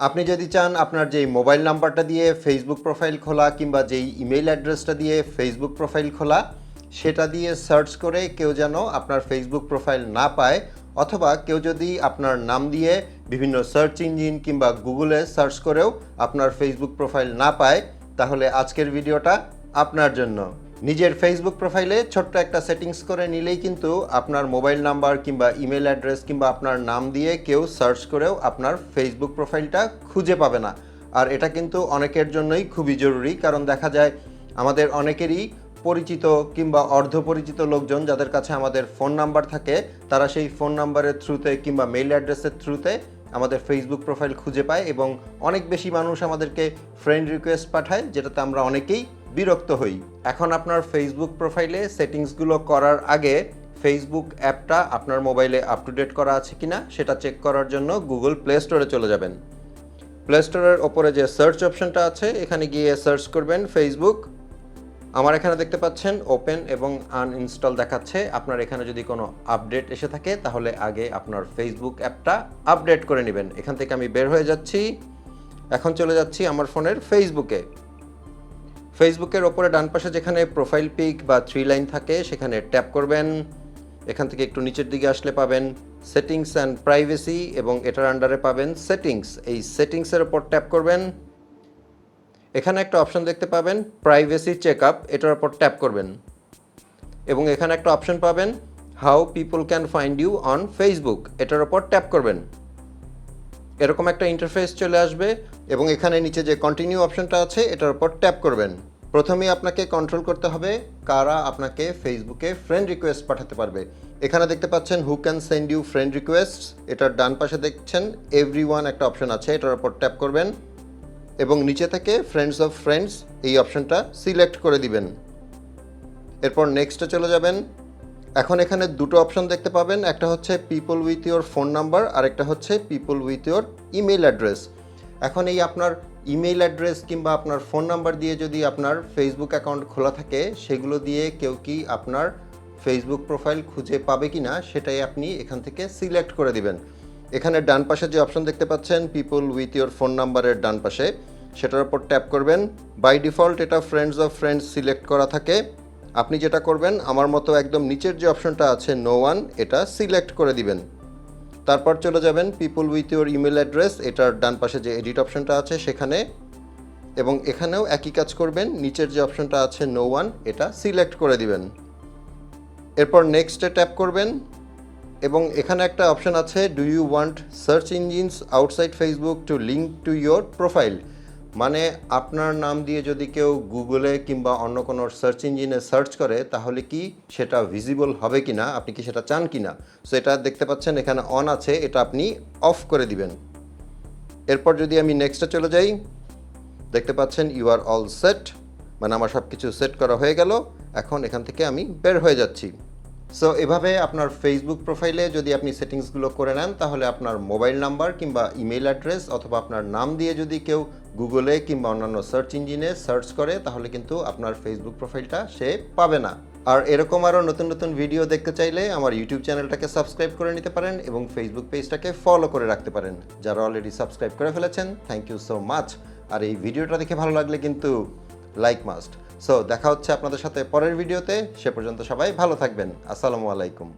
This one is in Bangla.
আপনি যদি চান আপনার যেই মোবাইল নাম্বারটা দিয়ে ফেসবুক প্রোফাইল খোলা কিংবা যেই ইমেল অ্যাড্রেসটা দিয়ে ফেসবুক প্রোফাইল খোলা, সেটা দিয়ে সার্চ করে কেউ যেন আপনার ফেসবুক প্রোফাইল না পায় অথবা কেউ যদি আপনার নাম দিয়ে বিভিন্ন সার্চ ইঞ্জিন কিংবা গুগলে সার্চ করেও আপনার ফেসবুক প্রোফাইল না পায়, তাহলে আজকের ভিডিওটা আপনার জন্য। নিজের ফেসবুক প্রোফাইলে ছোট্ট একটা সেটিংস করে নিলেই কিন্তু আপনার মোবাইল নাম্বার কিংবা ইমেল অ্যাড্রেস কিংবা আপনার নাম দিয়ে কেউ সার্চ করেও আপনার ফেসবুক প্রোফাইলটা খুঁজে পাবে না। আর এটা কিন্তু অনেকের জন্যই খুবই জরুরি, কারণ দেখা যায় আমাদের অনেকেরই পরিচিত কিংবা অর্ধপরিচিত লোকজন যাদের কাছে আমাদের ফোন নাম্বার থাকে, তারা সেই ফোন নাম্বারের থ্রুতে কিংবা মেইল অ্যাড্রেসের থ্রুতে আমাদের ফেসবুক প্রোফাইল খুঁজে পায় এবং অনেক বেশি মানুষ আমাদেরকে ফ্রেন্ড রিকোয়েস্ট পাঠায়, যেটাতে আমরা অনেকেই বিরক্ত হই। এখন আপনার ফেসবুক প্রোফাইলে সেটিংসগুলো করার আগে ফেসবুক অ্যাপটা আপনার মোবাইলে আপ টু ডেট করা আছে কিনা সেটা চেক করার জন্য গুগল প্লে স্টোরে চলে যাবেন। প্লে স্টোরের ওপরে যে সার্চ অপশনটা আছে, এখানে গিয়ে সার্চ করবেন ফেসবুক আমার এখানে দেখতে পাচ্ছেন ওপেন এবং আনইনস্টল দেখাচ্ছে। আপনার এখানে যদি কোনো আপডেট এসে থাকে, তাহলে আগে আপনার ফেসবুক অ্যাপটা আপডেট করে নেবেন। এখান থেকে আমি বের হয়ে যাচ্ছি। এখন চলে যাচ্ছি আমার ফোনের ফেসবুকে ফেসবুকের ওপরে ডান পাশে যেখানে প্রোফাইল পিক বা থ্রি লাইন থাকে, সেখানে ট্যাপ করবেন। এখান থেকে একটু নিচের দিকে আসলে পাবেন সেটিংস অ্যান্ড প্রাইভেসি এবং এটার আন্ডারে পাবেন সেটিংস এই সেটিংসের ওপর ট্যাপ করবেন। এখানে একটা অপশন দেখতে পাবেন প্রাইভেসি চেক আপ এটার ওপর ট্যাপ করবেন। এবং এখানে একটা অপশন পাবেন how people can find you on Facebook এটার ওপর ট্যাপ করবেন। এরকম একটা ইন্টারফেস চলে আসবে এবং এখানে নিচে যে কন্টিনিউ অপশনটা আছে, এটার উপর ট্যাপ করবেন। প্রথমেই আপনাকে কন্ট্রোল করতে হবে কারা আপনাকে ফেসবুকে ফ্রেন্ড রিকোয়েস্ট পাঠাতে পারবে। এখানে দেখতে পাচ্ছেন who can send you friend request এটার ডান পাশে দেখছেন এভরি একটা অপশন আছে, এটার উপর ট্যাপ করবেন এবং নিচে থেকে ফ্রেন্ডস অফ ফ্রেন্ডস এই অপশনটা সিলেক্ট করে দিবেন। এরপর নেক্সটে চলে যাবেন। এখন এখানে দুটো অপশন দেখতে পাবেন, একটা হচ্ছে people with your phone number আর একটা হচ্ছে people with your email address এখন এই আপনার ইমেল অ্যাড্রেস কিংবা আপনার ফোন নাম্বার দিয়ে যদি আপনার ফেসবুক অ্যাকাউন্ট খোলা থাকে, সেগুলো দিয়ে কেউ কি আপনার ফেসবুক প্রোফাইল খুঁজে পাবে কি না সেটাই আপনি এখান থেকে সিলেক্ট করে দিবেন। এখানে ডান পাশে যে অপশন দেখতে পাচ্ছেন পিপল উইথ ইওর ফোন নাম্বারের ডান পাশে, সেটার উপর ট্যাপ করবেন। বাই ডিফল্ট এটা ফ্রেন্ডস অফ ফ্রেন্ডস সিলেক্ট করা থাকে। আপনি যেটা করবেন, আমার মতো একদম নিচের যে অপশনটা আছে নো ওয়ান এটা সিলেক্ট করে দিবেন। তারপর চলে যাবেন people with your email address এটার ডান পাশে যে এডিট অপশনটা আছে সেখানে। এবং এখানেও একই কাজ করবেন, নিচের যে অপশনটা আছে নো ওয়ান এটা সিলেক্ট করে দিবেন। এরপর নেক্সটে ট্যাপ করবেন। এবং এখানে একটা অপশন আছে do you want search engines outside Facebook to link to your profile মানে আপনার নাম দিয়ে যদি কেউ গুগলে কিংবা অন্য কোনো সার্চ ইঞ্জিনে সার্চ করে, তাহলে কি সেটা ভিজিবল হবে কি না আপনি কি সেটা চান কি না সো এটা দেখতে পাচ্ছেন, এখানে অন আছে, এটা আপনি অফ করে দিবেন। এরপর যদি আমি নেক্সটে চলে যাই, দেখতে পাচ্ছেন ইউ আর অল সেট মানে আমার সব কিছু সেট করা হয়ে গেল। এখন এখান থেকে আমি বের হয়ে যাচ্ছি। সো এভাবে আপনার ফেসবুক প্রোফাইলে যদি আপনি সেটিংসগুলো করে নেন, তাহলে আপনার মোবাইল নাম্বার কিংবা ইমেল অ্যাড্রেস অথবা আপনার নাম দিয়ে যদি কেউ গুগলে কিংবা অন্যান্য সার্চ ইঞ্জিনে সার্চ করে, তাহলে কিন্তু আপনার ফেসবুক প্রোফাইলটা সে পাবে না। আর এরকম আরও নতুন নতুন ভিডিও দেখতে চাইলে আমার ইউটিউব চ্যানেলটাকে সাবস্ক্রাইব করে নিতে পারেন এবং ফেসবুক পেজটাকে ফলো করে রাখতে পারেন। যারা অলরেডি সাবস্ক্রাইব করে ফেলেছেন থ্যাংক ইউ সো মাচ আর এই ভিডিওটা দেখে ভালো লাগলে কিন্তু লাইক মাস্ট সো দেখা হচ্ছে আপনাদের সাথে পরের ভিডিওতে সে পর্যন্ত সবাই ভালো থাকবেন। আসসালামু আলাইকুম।